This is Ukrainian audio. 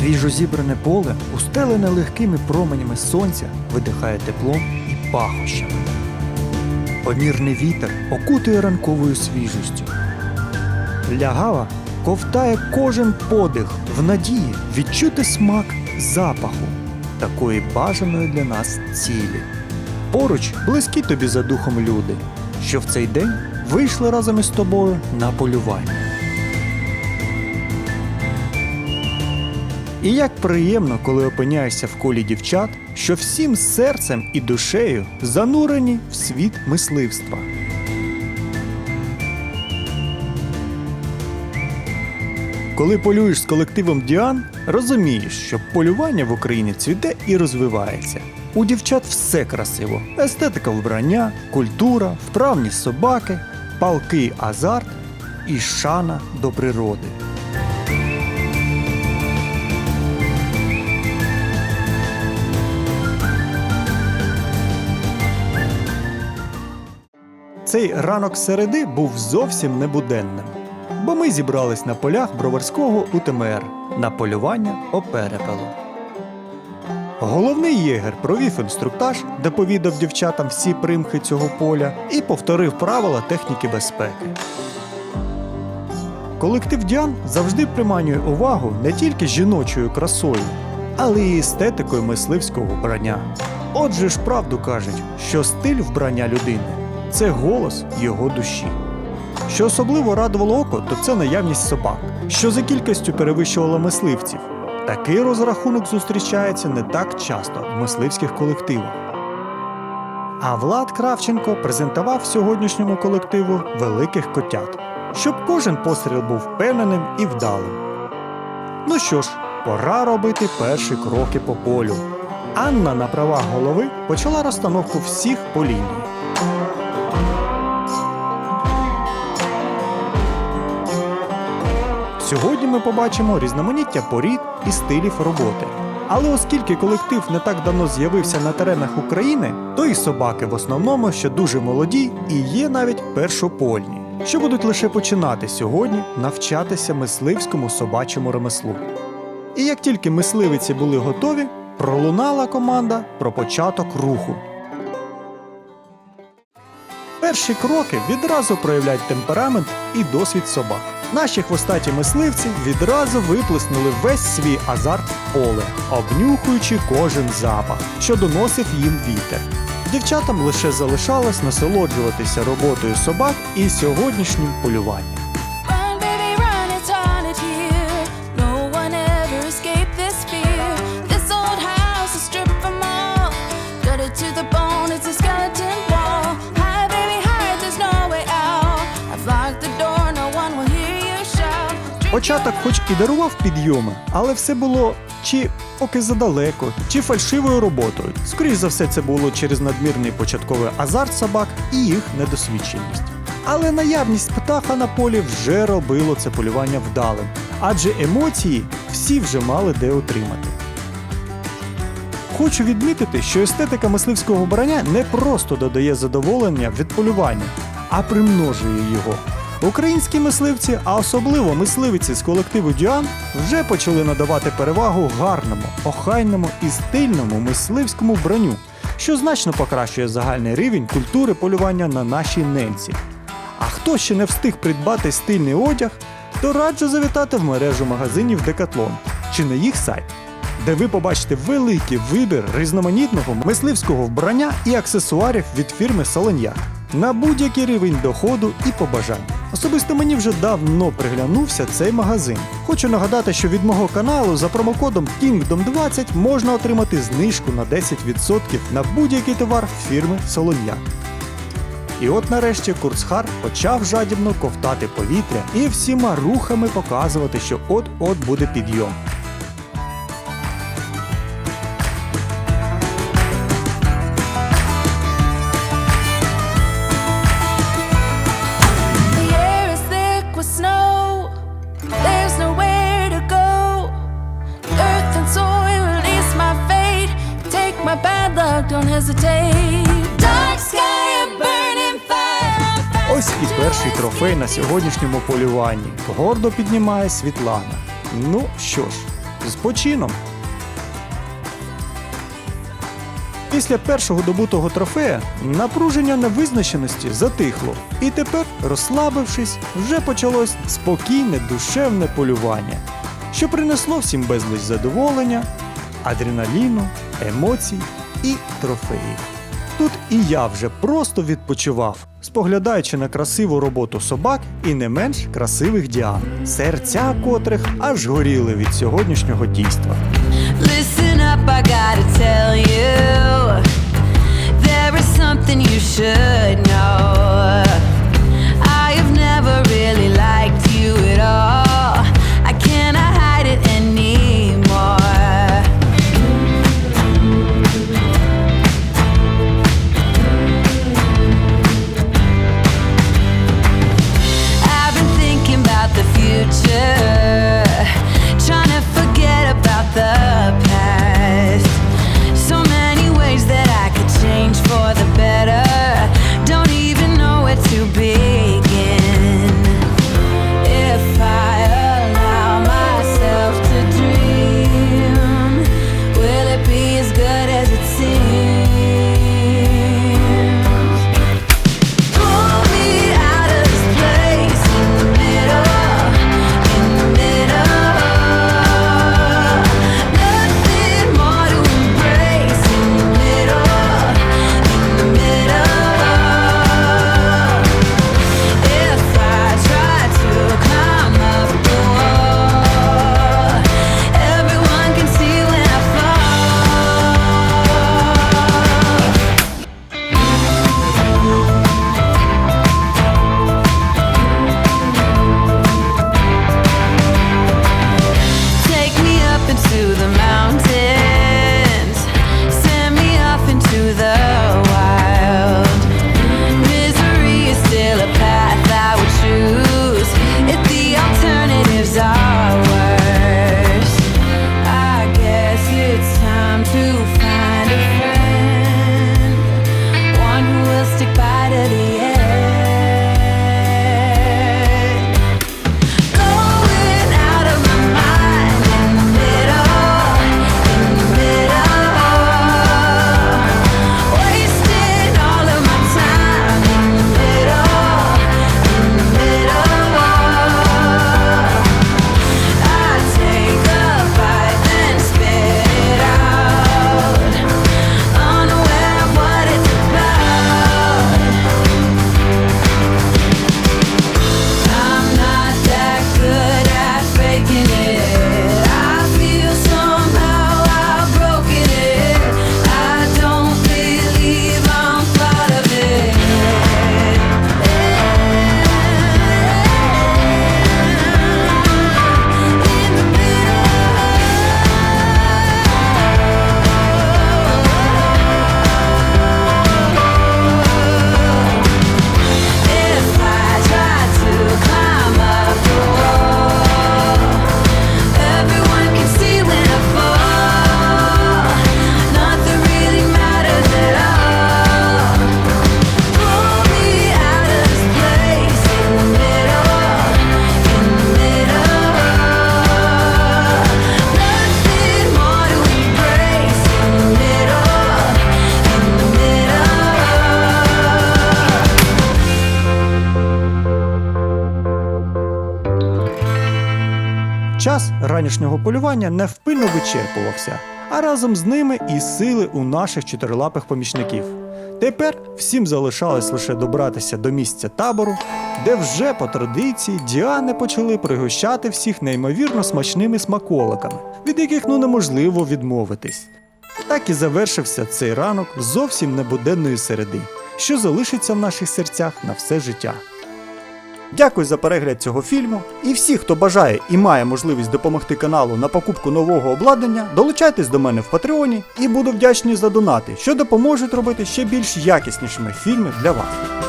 Свіжо зібране поле, устелене легкими променями сонця, видихає теплом і пахощами. Помірний вітер окутує ранковою свіжістю. Лягава ковтає кожен подих в надії відчути смак запаху такої бажаної для нас цілі. Поруч близькі тобі за духом люди, що в цей день вийшли разом із тобою на полювання. І як приємно, коли опиняєшся в колі дівчат, що всім серцем і душею занурені в світ мисливства. Коли полюєш з колективом Діан, розумієш, що полювання в Україні цвіте і розвивається. У дівчат все красиво: естетика вбрання, культура, вправні собаки, палкий азарт і шана до природи. Цей ранок середи був зовсім небуденним, бо ми зібрались на полях Броварського УТМР на полювання оперепелу. Головний єгер провів інструктаж, де повідав дівчатам всі примхи цього поля і повторив правила техніки безпеки. Колектив Діан завжди приманює увагу не тільки жіночою красою, але й естетикою мисливського вбрання. Отже ж правду кажуть, що стиль вбрання людини це голос його душі. Що особливо радувало око, то це наявність собак, що за кількістю перевищувала мисливців. Такий розрахунок зустрічається не так часто в мисливських колективах. А Влад Кравченко презентував сьогоднішньому колективу великих котят, щоб кожен постріл був впевненим і вдалим. Ну що ж, пора робити перші кроки по полю. Анна на правах голови почала розстановку всіх по лінії. Сьогодні ми побачимо різноманіття порід і стилів роботи. Але оскільки колектив не так давно з'явився на теренах України, то і собаки в основному ще дуже молоді і є навіть першопольні, що будуть лише починати сьогодні навчатися мисливському собачому ремеслу. І як тільки мисливиці були готові, пролунала команда про початок руху. Перші кроки відразу проявляють темперамент і досвід собак. Наші хвостаті мисливці відразу виплеснули весь свій азарт в поле, обнюхуючи кожен запах, що доносив їм вітер. Дівчатам лише залишалось насолоджуватися роботою собак і сьогоднішнім полюванням. Початок, хоч і дарував підйоми, але все було чи поки задалеко, чи фальшивою роботою. Скоріш за все, це було через надмірний початковий азарт собак і їх недосвідченість. Але наявність птаха на полі вже робило це полювання вдалим, адже емоції всі вже мали де отримати. Хочу відмітити, що естетика мисливського вбрання не просто додає задоволення від полювання, а примножує його. Українські мисливці, а особливо мисливиці з колективу Діан, вже почали надавати перевагу гарному, охайному і стильному мисливському вбранню, що значно покращує загальний рівень культури полювання на нашій ненці. А хто ще не встиг придбати стильний одяг, то раджу завітати в мережу магазинів Decathlon чи на їх сайт, де ви побачите великий вибір різноманітного мисливського вбрання і аксесуарів від фірми Солоньяк на будь-який рівень доходу і побажань. Особисто мені вже давно приглянувся цей магазин. Хочу нагадати, що від мого каналу за промокодом Kingdom20 можна отримати знижку на 10% на будь-який товар фірми Солоньяк. І от нарешті Курцхар почав жадібно ковтати повітря і всіма рухами показувати, що от-от буде підйом. Трофей на сьогоднішньому полюванні. Гордо піднімає Світлана. Ну що ж, з почином. Після першого добутого трофея напруження невизначеності затихло, і тепер, розслабившись, вже почалось спокійне душевне полювання, що принесло всім безліч задоволення, адреналіну, емоцій і трофеїв. Тут і я вже просто відпочивав, споглядаючи на красиву роботу собак і не менш красивих діан, серця котрих аж горіли від сьогоднішнього дійства. Listen up, I gotta tell you. There is something you should Час полювання невпинно вичерпувався, а разом з ними і сили у наших чотирилапих помічників. Тепер всім залишалось лише добратися до місця табору, де вже по традиції діани почали пригощати всіх неймовірно смачними смаколиками, від яких ну неможливо відмовитись. Так і завершився цей ранок зовсім небуденної середи, що залишиться в наших серцях на все життя. Дякую за перегляд цього фільму. І всі, хто бажає і має можливість допомогти каналу на покупку нового обладнання, долучайтесь до мене в Патреоні і буду вдячний за донати, що допоможуть робити ще більш якіснішими фільми для вас.